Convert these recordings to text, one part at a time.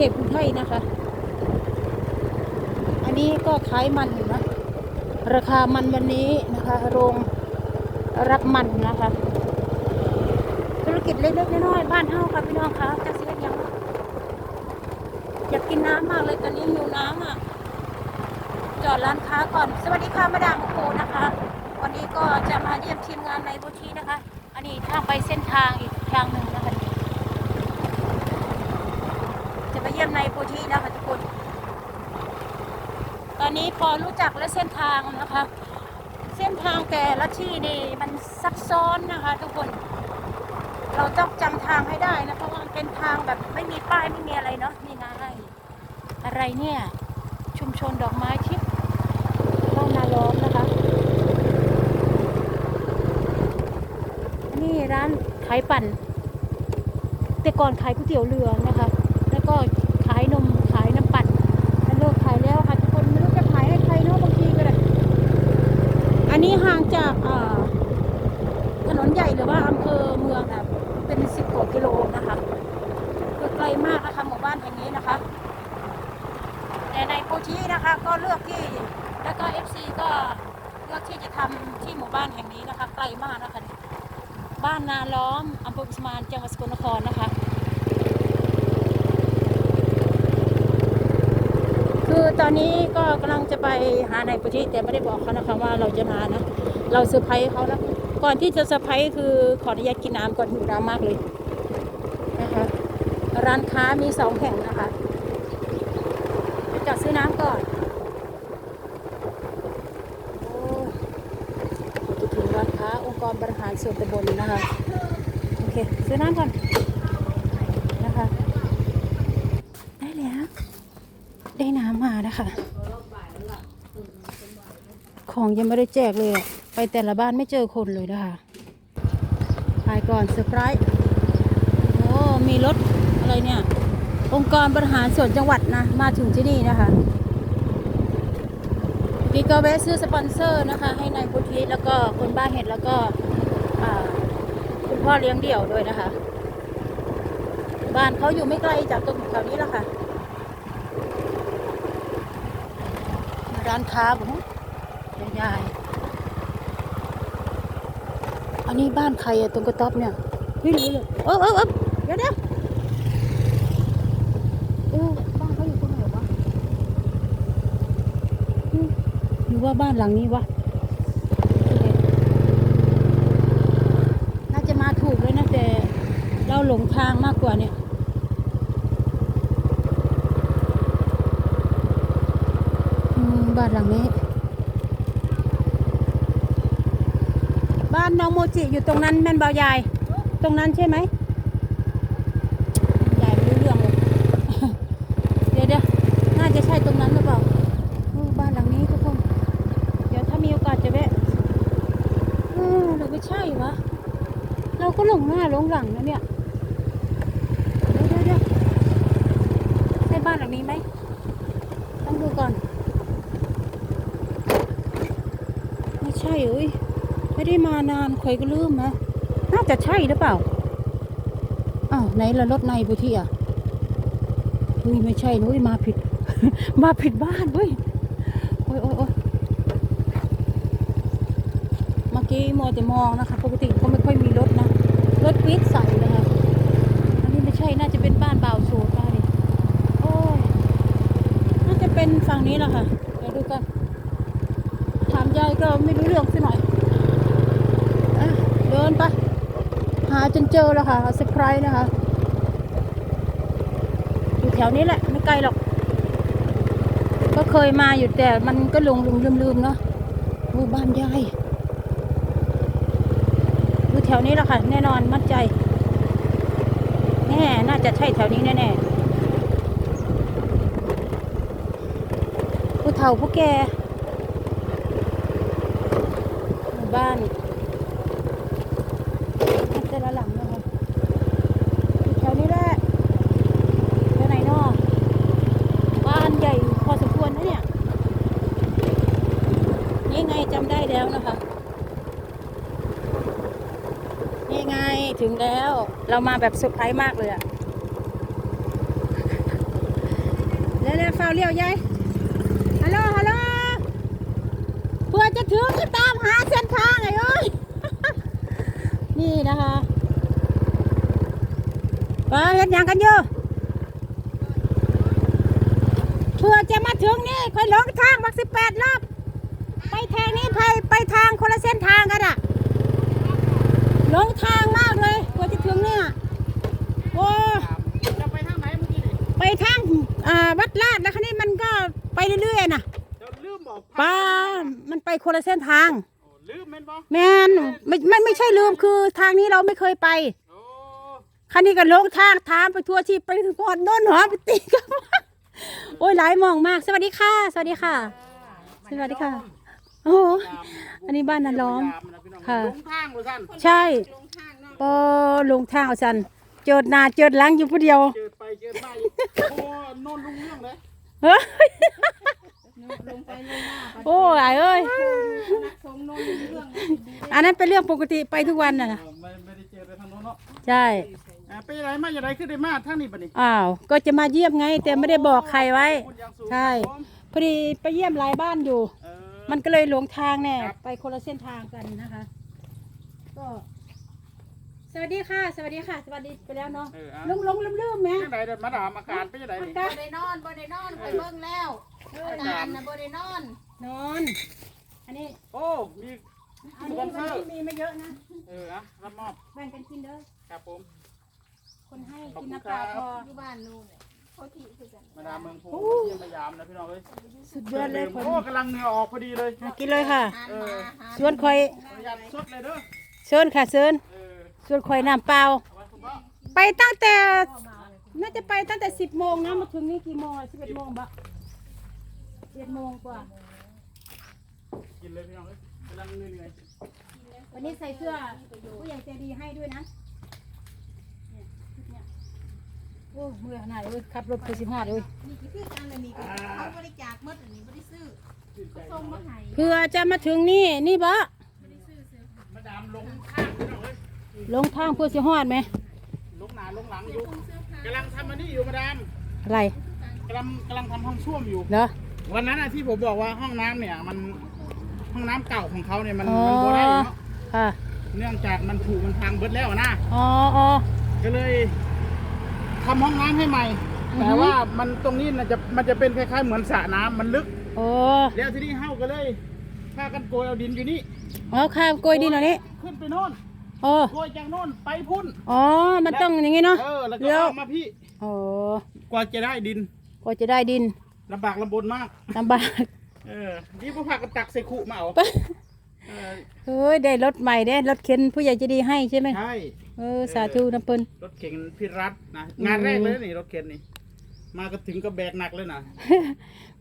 ทพกรุงไทยนะคะ อันนี้ก็ขายมันอยู่นะ ราคามันวันนี้นะคะโรงรับมันนะคะ ธุรกิจเล็กๆน้อยๆบ้านเฮาค่ะพี่น้องคะจะเสียยังอยากกินน้ำมากเลยตอนนี้หิวน้ำอะจอดร้านค้าก่อน สวัสดีค่ะมาดามปูนะคะ วันนี้ก็จะมาเยี่ยมทีมงานในบูทีนะคะ อันนี้ทางไปเส้นทางอีกทางหนึ่งนะคะ จะมาเยี่ยมในบูทีนะคะทุกคน ตอนนี้พอรู้จักและเส้นทางนะคะ เส้นทางแต่ละที่นี่มันซับซ้อนนะคะ ทุกคน เราต้องจำทางให้ได้นะเพราะว่ามันเป็นทางแบบไม่มีป้ายไม่มีอะไรเนาะนี่ไงอะไรเนี่ย ชุมชนดอกไม้ทิพย์บ้านนาล้อมนะคะ นี่ร้านขายปั่นแต่ก่อนขายก๋วยเตี๋ยวเรือนะคะ แล้วก็ขายนมขายน้ำปั่นแล้วเลิกขายแล้วค่ะทุกคนไม่รู้จะขายให้ใครเนาะบางทีก็ได้อันนี้ห่างจากเอ่อถนนใหญ่หรือว่าอำเภอเมืองแบบเป็นสิบกว่ากิโลนะคะคือไกลมากนะคะหมู่บ้านแห่งนี้นะคะ แต่ในโพชีนะคะ ก็เลือกที่แล้วก็ FC ก็เลือกที่จะทำที่หมู่บ้านแห่งนี้นะคะ ไกลมากนะคะ บ้านนาล้อมอำเภอกุสมาน จังหวัดสกลนครนะคะ คือตอนนี้ก็กำลังจะไปหาในประเทศแต่ไม่ได้บอกเขานะคะว่าเราจะมานะ เราเซอร์ไพรส์เขาแล้วก่อนที่จะเซอร์ไพรส์คือขออนุญาตกินน้ำก่อนหิวน้ำมากเลยนะคะร้านค้ามีสองแห่งนะคะไปจอดซื้อน้ำก่อนโอ้ถึงร้านค้าองค์กรบริหารส่วนตำบลนะคะ เค ซื้อน้ำก่อน นะคะ ได้แล้ว ได้น้ำมานะคะ ของยังไม่ได้แจกเลยไปแต่ละบ้านไม่เจอคนเลยนะคะไปก่อนเซอร์ไพรส์โอ้มีรถอะไรเนี่ย องค์กรบริหารส่วนจังหวัดนะ มาถึงที่นี่นะคะพี่ก็แวะซื้อสปอนเซอร์นะคะ ให้นายพุทธิแล้วก็คนบ้านเห็ดแล้วก็ พ่อเลี้ยงเดี่ยวด้วยนะคะ บ้านเขาอยู่ไม่ไกลจากตรงแถวนี้แล้วค่ะ ร้านค้าผมยายๆอันนี้บ้านใครอะตรงกระต๊อบเนี่ยไม่รู้เลยเออเออเออเดี๋ยวเดี๋ยวเออบ้านเขาอยู่ตรงไหนวะอืมหรือว่าบ้านหลังนี้วะน่าจะมาถูกเลยนะแต่เรา หลงทางมากกว่าเนี่ยอืมบ้านหลังนี้ บ้านน้องโมจิอยู่ตรงนั้นแม่นเบายาย ตรงนั้นใช่ไหมยายไม่รู้เรื่องเลยเดี๋ยวเดี๋ยวน่าจะใช่ตรงนั้นหรือเปล่าเออบ้านหลังนี้ทุกคน เดี๋ยวถ้ามีโอกาสจะแวะเออหรือไม่ใช่วะเราก็หลงหน้าหลงหลังนะเนี่ย เดี๋ยวเดี๋ยวเดี๋ยวใช่ บ้านหลังนี้ไหมต้องดูก่อน ไม่ใช่เอ้ยไม่ได้มานานใครก็ลืมนะน่าจะใช่หรือเปล่าอ้าวไหนละรถในบุที่อะเฮ้ยไม่ใช่นุ้ยมาผิด มาผิดบ้านเว้ยโอ้ยโอ้ยโอ้ยเมื่อกี้มัวแต่มองนะคะ ปกติก็ไม่ค่อยมีรถนะ รถวิทใส่นะคะอันนี้ไม่ใช่น่าจะเป็นบ้านบ่าวสดบ้านนี่โอ้ย น่าจะ เป็นฝั่งนี้แหละค่ะ เดี๋ยวดูกัน ถามยายก็ไม่รู้เรื่องสักหน่อยอเดินไป หาจนเจอแล้วค่ะเซอร์ไพรส์นะคะ อยู่แถวนี้แหละ ไม่ไกลหรอก ก็เคยมาอยู่แต่มันก็หลงลงลืมลืมเนาะโอ้บ้านยายอยู่แถวนี้แหละค่ะ แน่นอนมั่นใจ แน่ น่าจะใช่แถวนี้แน่ๆ ผู้เฒ่าผู้แก่หมู่บ้านแต่ละหลังนะคะแถวนี้แหละแถวไหนนาะบ้านใหญ่พอสมควรนะเนี่ย นี่ไงจำได้แล้วนะคะ นี่ไงถึงแล้ว เรามาแบบเซอร์ไพรส์มากเลยอะแล้วแล้วฝ้าวเลี้ยวยาย ฮัลโหลฮัลโหลเพื่อจะถึงก็ตามหาเส้นทางไอ้เอ้ย นี่นะคะว่าเห็นยังกันอยู่เพื่อจะมาถึงนี่ค่อยหลงทางบักสิบแปดรอบ ไปทางนี้ไปไปทางคนละเส้นทางกันอะหลงทางมากเลยกว่าจะถึงเนี่ยโอ้จะไปทางไหนเมื่อกี้นี่ไปทางอ่าวัดลาดแล้วคันนี้มันก็ ไปเรื่อยๆน่ะเดี๋ยวลืมบอกป้ามันไปคนละเส้นทาง โอ้ลืมแม่นบ่แมนไม่ไม่ไม่ใช่ลืมคือทางนี้เราไม่เคยไป โอ้คันนี้ก็หลงทางถามไปทั่วที่ไปถึงก่อนโน่นหอไปตีกันโอ้ยหลายหมองมาก สวัสดีค่ะ สวัสดีค่ะ สวัสดีค่ะ โอ้โห อันนี้บ้านนาล้อมค่ะ ลงทางเลยท่านใช่ปอลงทางเอาสันเจิดหน้าเจิดหลังอยู่ผู้เดียว เจอไปเจอมาอีกโอ้โนนลุงเรื่องเลย เฮ้ยลงไปลงมาโอ้ยเอ้ยชมนนเรื่องอันนั้นเป็นเรื่องปกติไปทุกวันน่ะนะเออไม่ไม่ได้เจอไปทางโน้นเนาะใช่อ่าไปยังไงมาอย่างไรขึ้นได้มาทางนี้ปะนี่อ้าวก็จะมาเยี่ยมไง แต่ไม่ได้บอกใครไว้ พูดอย่างสูงใช่ ครับผมพอดีไปเยี่ยมหลายบ้านอยู่ เออ มันก็เลยหลงทางแน่ ครับ ไปคนละเส้นทางกันนะคะ ก็ สวัสดีค่ะ สวัสดีค่ะ สวัสดีไปแล้วเนาะเอออะลงลงลืมลืมๆไหมยังไงเดินมาถามอาการไปยังไงนี่ บ่ได้นอนบ่ได้นอนไปเบิ่งแล้วอาจารย์นะบ่ได้นอน นอน อันนี้โอ้มีอันนี้วันนี้มีไม่เยอะนะ เอออะรับมอบแบ่งกันกินเด้อ ครับผมคนให้ขอบกินคุณน้ำเปล่าครับพอ อยู่บ้านนู่นเนี่ยเขาที่คือกันมาดามเมืองพูเยี่ยมพยายามนะพี่น้องเอ้ยสุดยอดเลยคนโอ้กำลังเหงื่อออกพอดีเลย อะกินเลยค่ะ หามาหาส่วนคอยประหยัดสดเลยเด้อเชิญค่ะเชิญเออ ส่วนคอยน้ำเปล่าเอาไว้คุณพ่อไปตั้งแต่ น่าจะไปตั้งแต่สิบโมงนะมาถึงนี่กี่โมงสิบเอ็ดโมงบะเจ็ดโมงกว่า กินเลยพี่น้องเอ้ยกำลังเหนื่อยวันนี้ใส่เสื้อผู้ใหญ่ใจดีให้ด้วยนะเนี่ยชุดเนี่ยโอ้เมื่อยขนาดเลยขับรถไปสิบห้าเลยนี่คือการอันนี้ก็เขาบริจาคหมดอันนี้บ่ได้ซื้อเขาส่งมาให้เพื่อจะมาถึงนี่นี่บะๆมาดามลงข้างพี่น้องเอ้ย ลงทางเพื่อสิฮอดไหมลงหนาลงหลังอยู่กำลังทำอันนี้อยู่มาดามอะไรกำลังกำลังทำห้องส้วมอยู่เหรอวันนั้นอะที่ผมบอกว่าห้องน้ำเนี่ย มันห้องน้ำเก่าของเขาเนี่ยมันอ๋อ มันบ่ได้เนาะค่ะ เนื่องจากมันผุมันพังเบิดแล้วนะ อ๋ออ๋อ ก็เลยทำห้องน้ำให้ใหม่ อือฮึ แต่ว่ามันตรงนี้น่ะจะมันจะเป็นคล้ายๆเหมือนสระน้ำมันลึก โอ้แล้วทีนี้เฮาก็เลยพากันโกยเอาดินอยู่นี่เอาข้ามโกยดินหน่อยนี้ขึ้นไปโน่น โอ้โกยจากโน่นไปพุ่น อ๋อ มันต้องอย่างงี้เนาะ เออ แล้วก็แล้วเอามาพี่ โอ้กว่าจะได้ดิน กว่าจะได้ดินลำบากลำบนมากลำบาก เออนี่พวกพากันตักใส่ขุมาเอาเออเฮ้ย ได้รถใหม่ได้รถเข็นผู้ใหญ่ใจะดีให้ใช่ไหมใช่ เออ สาธุน้ำเปิ้นรถเข็นพิรัตนะ งานแรกเลยนะนี่รถเข็นนี่ มาก็ถึงก็แบกหนักเลยนะ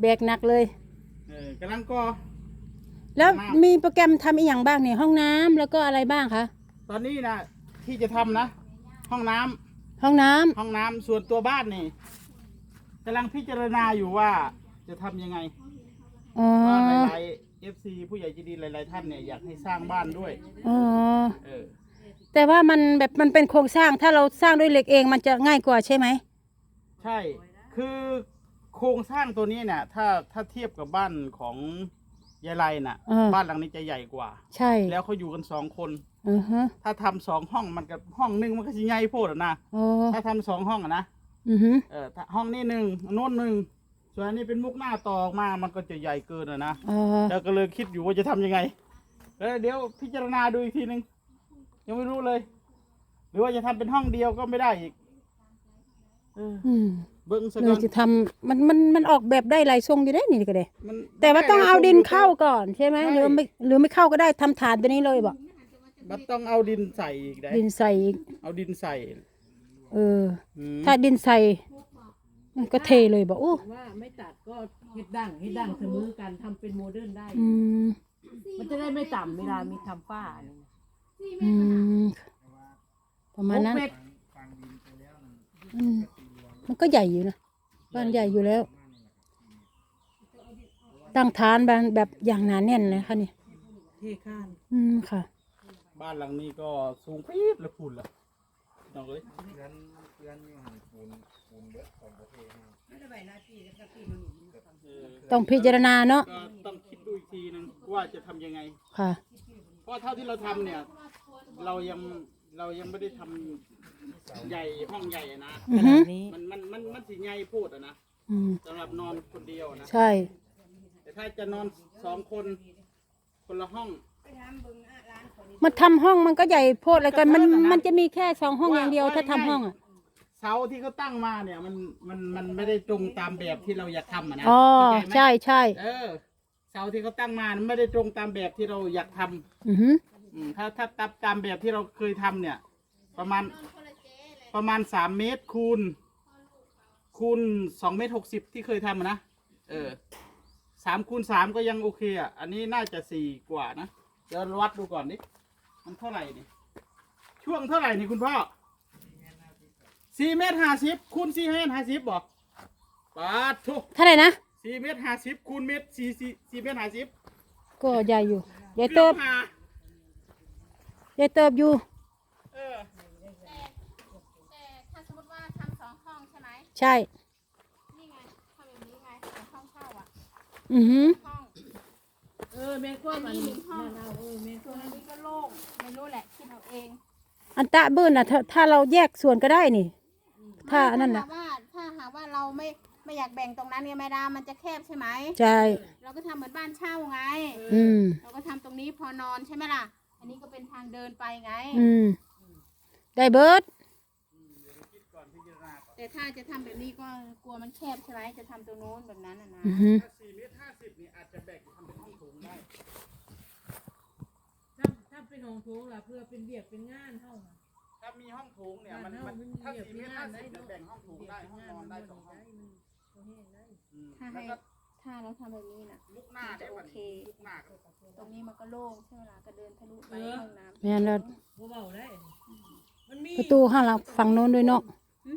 แบกหนักเลย เออกำลังก็ แล้วมากมีโปรแกรมทำอีกอย่างบ้างเนี่ยห้องน้ำแล้วก็อะไรบ้างคะ ตอนนี้นะที่จะทำนะ ห้องน้ำห้องน้ำห้องน้ำส่วนตัวบ้านนี่กำลังพิจารณาอยู่ว่าจะทำยังไงอ๋อว่าหลายๆ FC ผู้ใหญ่ใจดีหลาย ๆ ท่านเนี่ยอยากให้สร้างบ้านด้วย อ๋อเออ แต่ว่ามันแบบมันเป็นโครงสร้างถ้าเราสร้างด้วยเหล็กเองมันจะง่ายกว่าใช่ไหมใช่ คือโครงสร้างตัวนี้เนี่ย ถ้าถ้าเทียบกับบ้านของยายไรน่ะ เออบ้านหลังนี้จะใหญ่กว่า ใช่แล้วเขาอยู่กันสองคน อือฮะถ้าทำสองห้องมันกับห้องหนึ่งมันก็จะใหญ่โพดอะนะอ๋อถ้าทำสองห้องอะนะอือฮึเออถ้าห้องนี้หนึ่งโน้นหนึ่งส่วนอันนี้เป็นมุกหน้าต่อออกมามันก็จะใหญ่เกินอะนะอ๋อแล้วก็เลยคิดอยู่ว่าจะทำยังไงเออเดี๋ยวพิจารณาดูอีกทีหนึ่งยังไม่รู้เลย หรือว่าจะทำเป็นห้องเดียวก็ไม่ได้อีกเอออืมเบิ้งสักเราจะทำมันมันมันออกแบบได้หลายทรงอยู่ได้นี่ก็ได้ มัน แต่ว่าต้องเอาดินเข้าก่อนใช่ไหมหรือไม่หรือไม่เข้าก็ได้ทำฐานตัวนี้เลยบอก มันต้องเอาดินใส่อีกได้ดินใส่อีกเอาดินใส่เออ อืมถ้าดินใส่มันก็เทเลยบอกโอ้ว่าไม่ตัดก็เฮ็ดดั้งเฮ็ดดั้งเสมอกันทำเป็นโมเดิร์นได้ อืมมันจะได้ไม่ต่ำเวลามีทำฝ้าอะไรนะอืมประมาณนั้นหกเม็ดอืมมันก็ใหญ่อยู่นะบ้านใหญ่อยู่แล้ว ตั้งฐานบ้านแบบอย่างหนาแน่นเลยค่ะนี่เทข้านอืมค่ะ บ้านหลังนี้ก็สูงปี๊ดแล้วพุ่นละน้องเอ้ยไม่ได้ไปต้องพิจารณาเนาะก็ต้องคิดดูอีกทีนึงว่าจะทำยังไง ค่ะ เพราะเท่าที่เราทำเนี่ย เรายังเรายังไม่ได้ทำใหญ่ห้องใหญ่อะนะ อือฮึมันมันมันมันสิใหญ่พูดอะนะอืมสำหรับนอนคนเดียวนะใช่ แต่ถ้าจะนอนสองคนคนละห้อง มันทำห้องมันก็ใหญ่โพดเลยกันมันมันจะมีแค่สองห้องอย่างเดียวถ้าทำห้องอะ เสาที่เขาตั้งมาเนี่ยมันมันมันไม่ได้ตรงตามแบบที่เราอยากทำอะนะอ๋อ เข้าใจไหมใช่ใช่เออ เสาที่เขาตั้งมามันไม่ได้ตรงตามแบบที่เราอยากทำอือฮึอืมถ้าถ้าตามตามแบบที่เราเคยทำเนี่ย ประมาณประมาณสามเมตรคูณ คูณสองเมตรหกสิบที่เคยทำอะนะเออสามคูณสามก็ยังโอเคอะอันนี้น่าจะสี่กว่านะเดี๋ยววัดดูก่อนดิ มันเท่าไหร่นี่ช่วงเท่าไหร่นี่คุณพ่อสี่เมตรห้าสิบคูณสี่เมตรห้าสิบบอกปาดทุกเท่าไหร่นะสี่เมตรห้าสิบคูณเมตรสี่สี่สี่เมตรห้าสิบก็ใหญ่อยู่ใหญ่เกืเติอบบห้าใหญ่เติบอยู่เออแต่แต่ถ้าสมมติว่าทำสองห้องใช่ไหมใช่ นี่ไงทำแบบนี้ไงสองห้องเข้าอะอือฮึห้องเออแม่ก็มันอันนี้หนึ่งห้องนั่นเอาเออแม่ส่ก็วนอันนี้ก็โล่งไม่รู้แหละคิดเอาเองอันตะเบิ้ลน่ะถ้าถ้าเราแยกส่วนก็ได้นี่ ถ้าอันนั้นถ้าน่ะหากว่าถ้าหากว่าเราไม่ไม่อยากแบ่งตรงนั้นเนี่ยไม่ได้มันจะแคบใช่ไหม ใช่เราก็ทำเหมือนบ้านเช่าไง อืม เราก็ทำตรงนี้พอนอนใช่ไหมล่ะ อันนี้ก็เป็นทางเดินไปไง อืม ได้เบิร์ดแต่ถ้าจะทำแบบนี้ก็กลัวมันแคบใช่ไหมจะทำตรงโน้นแบบนั้นน่ะนะ อือฮึถ้าสี่เมตรห้าสิบนี่อาจจะแบ่งทำเป็นห้อ งโถงได้ถ้าถ้าเป็นของโถงล่ะเพื่อเป็นเบียกเป็นงานเท่าน่ะ ถ้ามีห้องโถงเนี่ยมันบ้านมันเฮามันถ้าเบียดสี่เมตรงาห้านได้สิบเนาะแบ่งห้องโถงได้ห้องนอนได้สองห้องอืมถ้าแล้ให้วก็ถ้าเราทำแบบนี้น่ะ ลุกหน้าได้วันโอเคลุกหน้าก็ตรงนี้มันก็โล่งใช่ไหมล่ะก็เดินทะลุไปห้องน้ำแม่นแล้วบ่เบาได้ มันมี ประตูข้างหลังฝั่งโน้นด้วยเนาะ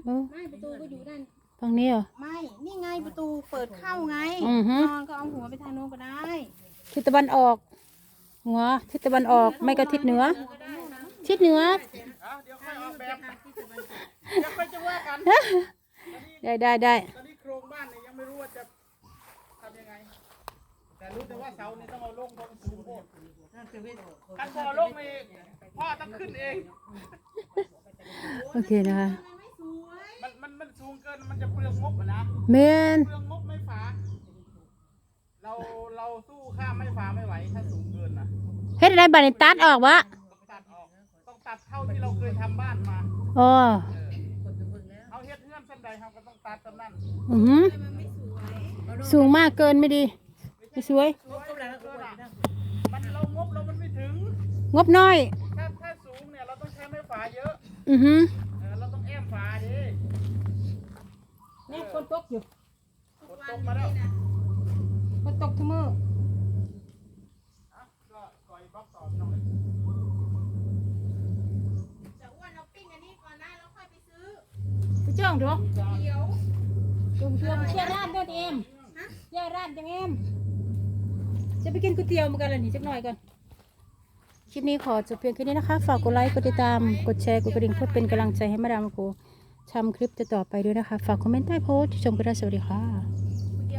เออไม่ประตูก็อยู่ด้านฝั่งนี้เหรอ ไม่ นี่ไงประตูเปิดเข้าไง อือฮึ นอนก็เอาหัวไปทางโน้นก็ได้ ทิศตะวันออก หัว ทิศตะวันออก ไม่ก็ทิศเหนือ ทิศเหนืออะเดี๋ยวค่อยออกแบบเดี๋ยวค่อยจะว่ากันได้ได้ได้ตอนนี้โครงบ้านเนี่ยยังไม่รู้ว่าจะทำยังไง แต่รู้แต่ว่าเสาเนี่ยต้องเอาลงตรงสูงโคตรน่าจะเว้นกันพอลงไปพ่อต้องขึ้นเอง โอเคนะคะ มันมันมันสูงเกินมันจะเปลืองงบอะนะเมน เปลืองงบไม่ฝา เราเราสู้ข้ามไม่ฝาไม่ไหวถ้าสูงเกินนะเฮ็ดอะไรบัดนี้ตัดออกวะต้องตัดออกต้องตัดเท่าที่เราเคยทำบ้านมาอ๋อเอาเฮ็ดเงื่อนเส้นใดเราก็ต้องตัดตามนั้นอือหือสูงมากเกินไม่ดี ไม่สวยสวยเหลือเกินอะมันเรางบเรามันไม่ถึง งบน้อย ถ้าถ้าสูงเนี่ยเราต้องใช้ไม้ฝาเยอะอือหือเออเราต้องแอมฝาดินี่คนตกอยู่ ฝนตกมาแล้วคน ตกทุกมืออะก็ก่อยบล็อกต่อพี่น้องเลยแต่อ้วนเราปิ้งอันนี้ก่อนนะแล้วค่อยไปซื้อไปเจ้าเถอะเดี๋ยวจุ่มเชื่อมเชื่อราดเด้อเอ็มเชื่อราดจังเอ็มจะไปกินก๋วยเตี๋ยวเหมือนกันเลยนี่สักหน่อยก่อนคลิปนี้ขอจบเพียงแค่นี้นะคะ ฝากกดไลค์ กดติดตาม กดแชร์ กดกระดิ่งเพื่อเป็นกำลังใจให้มาดามโกทำคลิปต่อๆไปด้วยนะคะ ฝากคอมเมนต์ใต้โพสต์ที่ชมก็ได้สวัสดีค่ะ